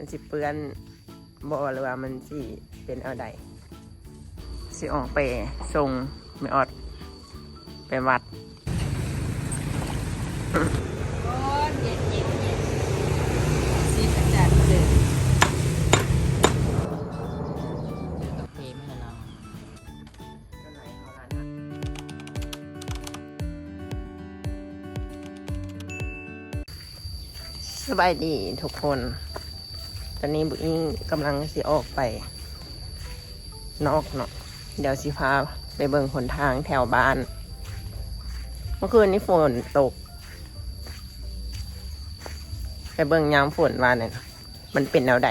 มันสิเปื้อนบ่หรือว่ามันสิเป็นเอาใดสิออกไปส่งไม่ออด ไปวัดโอ้เย็นเย็นเย็นซีประจัดเลยกาแฟไม่ให้เราสบายดีทุกคน ตอนนี้บุอิงกำลังสิออกไป นอกเนาะเดี๋ยวสิพาไปเบิ่งหนทางแถวบ้าน เมื่อคืนนี้ฝนตก ไปเบิ่งยามฝนว่าเนี่ยมันเป็นแนวใด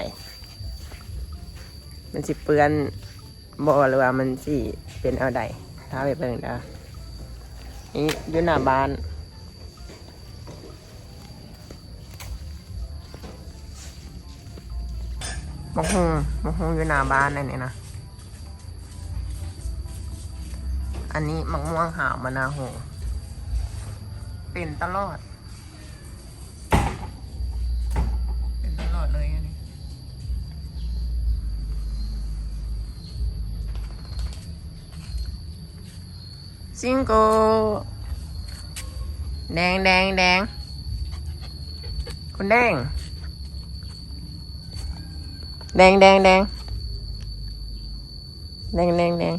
มันสิเปื้อนบ่หรือว่ามันสิเป็นเอาใดถ้าไปเบิ่งเด้อนี่อยู่หน้าบ้าน มะฮงมะฮงอยู่หน้าบ้านนั่นนี่นะ อันนี้มะม่วงหาวมะนาวโหเป็นตลอด เป็นตลอดเลยอันนี้ซิงโก แดงแดงแดงคุณแดง แดงแดงแดงแดงแดงแดง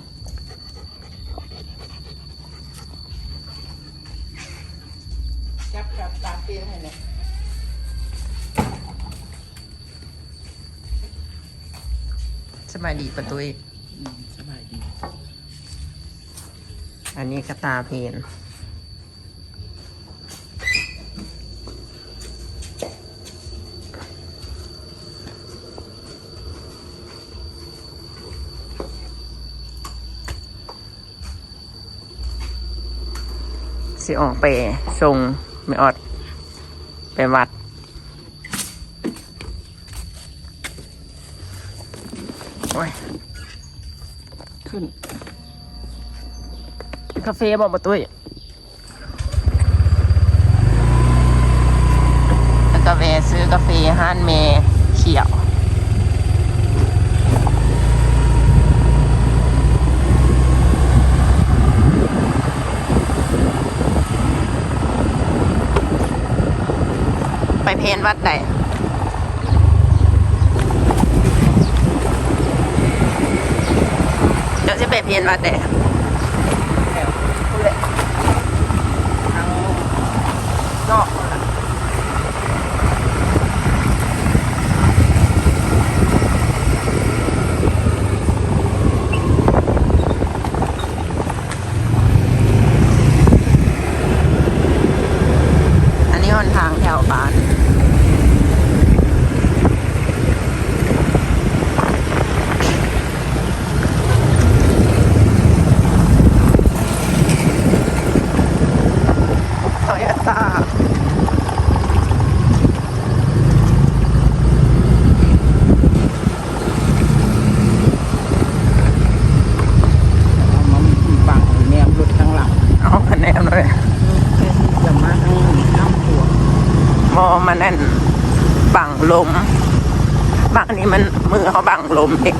จับกับตาเตียงให้เลยสบายดีประตูอีกสบายดี อันนี้กระตาเพน สิออกไปส่งไม่ออด ไปวัด โอ้ย ขึ้นกาแฟบอกมาตุ้ยแล้วก็แวะซื้อกาแฟห้านเมเขียว ไปเพนวัดใดเดี๋ยวจะไปเพนวัดใด นอกคนละอันนี้หนทางแถวบ้าน โตโยต้า เอามาบังแนวรถข้างหลัง เอาคะแนนเลย จะมาทั้งน้ำตัว มอมันนั่นบังลม บังนี้ มันมือเขาบังลมเอง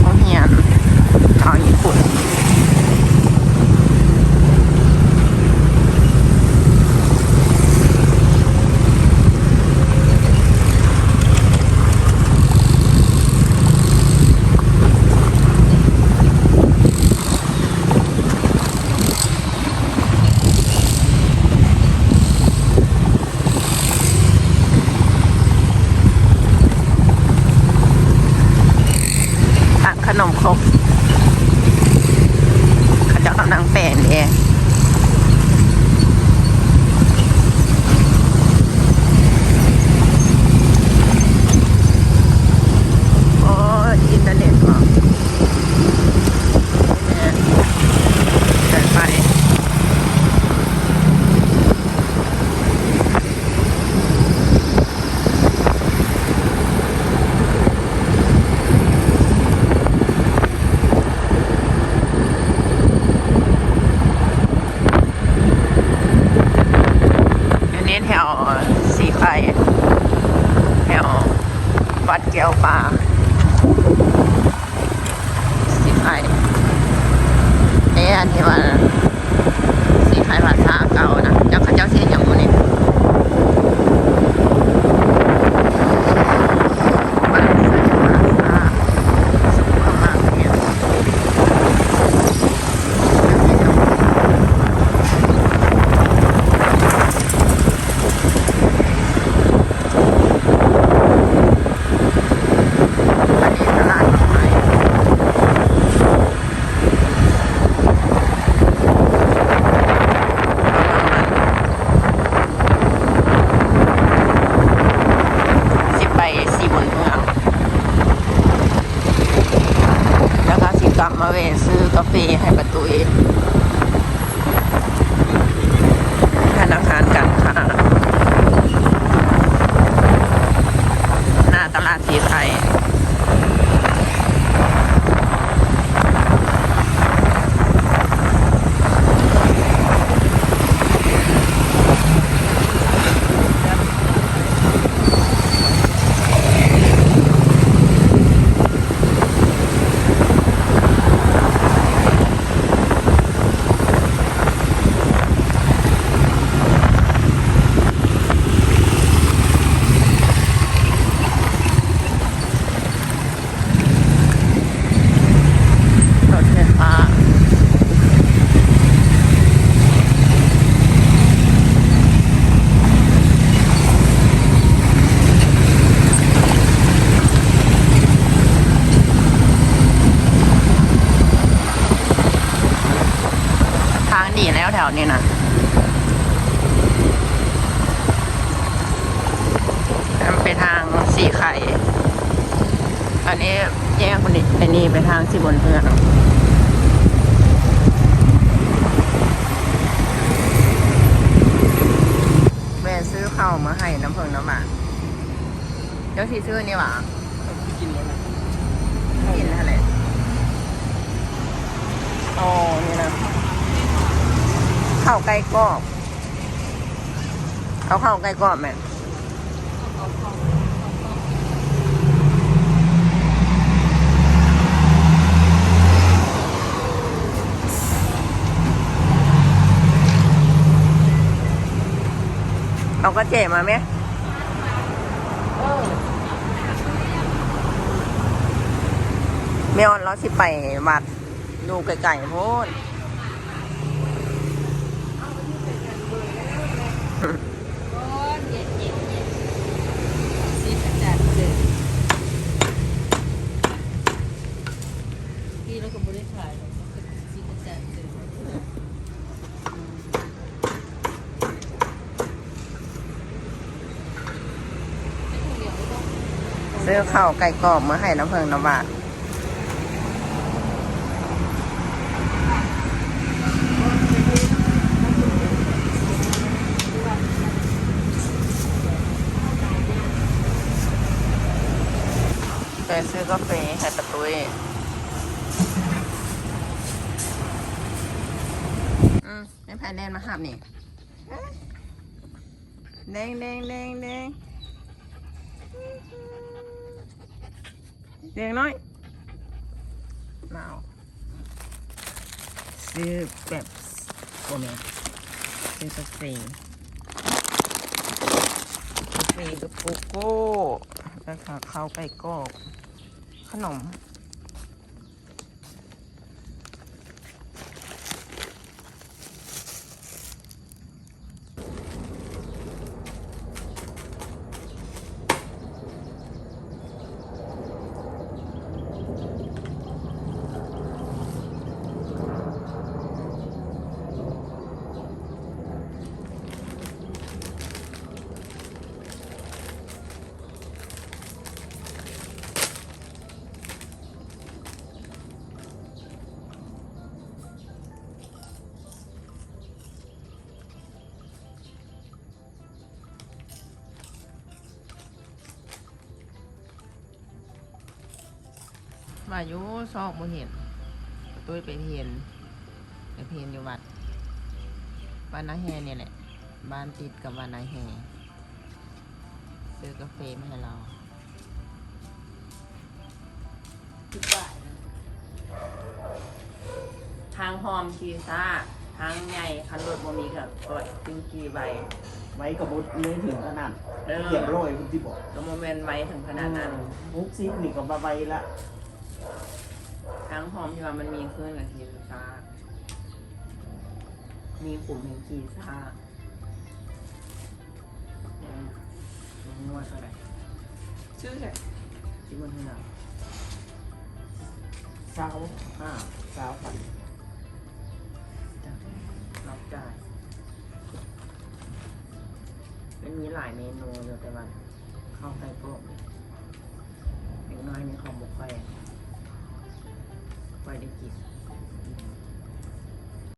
เขาเฮียนเอาญี่ปุ่น เไผ่แถววัด แก้วปลาสีไข่เอ๊ะอันที่ว่าสีไข่ภาษาเก่านะเจ้าข้าเจ้าเสียอย่างนี้บ้านใส่ภาษาสุขมากเนี่ยอันนี้ตลาดใหม่ สิไปสีบนเมือง แล้วก็สิกลับมาเวะซื้อกาแฟให้ประตูเองธนาคารการค้าหน้าตลาดสีไทย รถไฟฟ้าทาง ดีแล้วแถวนี้นะมันไปทางสี่ไข่ อันนี้แยกคนนี้ไอ้นี่ไปทางสิบนเพื่อนแม่ซื้อข้าวมาให้น้ำเพิงน้ำหมันเดี๋ยวสิซื้อนี่หว่า กินแล้วนะ กินอะไรอ๋อนี่นะข้าว ไก่กรอบเอาข้าวไก่กรอบแม่เอากระเจมาไหมแม่ออนเราสิไปวัดดูไก่ๆโพด โอ้ยเย็นเย็นเย็นซีกระจัดเลยพี่เราก็ไม่ได้ขายหรอกซีกระจัดเลย ซื้อข้าวไก่กรอบมาให้น้ำเพิงน้ำหวาไปซื้อกาแฟให้ประตุยอืมไม่แพ้แดนมาหับนี่แดงแดงแดงแดง เด็กน้อยมาเอาซื้อแบบโอเมซื้อกาแฟกาแฟกับโกโก้แล้วก็ข้าวไก่กรอบขนม มาอยู่ซอกบ่เห็นตุ้ยไปเห็นไปเห็นอยู่วัดบ้านนาแฮเนี่ยแหละ บ้านติดกับบ้านนาแฮซื้อกาแฟมาให้เราสิบบาทนะทางหอมชีซ่าทางใหญ่คันรถบ่มีกับก็จึงกี่ใบไว้กับบุตรไม่ถึงขนาดเออเกียบร้อยคุณที่บอกก็โมเมนต์ไว้ถึงขนาดนั้นมุกซิปนี่ก็บาใบละ ทางหอมที่ว่ามันมีขึ้นกับชีซ่ามีกลุ่มแห่งชีซ่ายังงวดเท่าไหร่ชื่อแค่ที่มันเท่าไหร่สาวห้าสาวพันรับจ่ายมันมีหลายเมนูอยู่แต่ว่าเข้าไปโปะเด็กน้อยนี่เขาบอกค่อยค่อยได้ กิน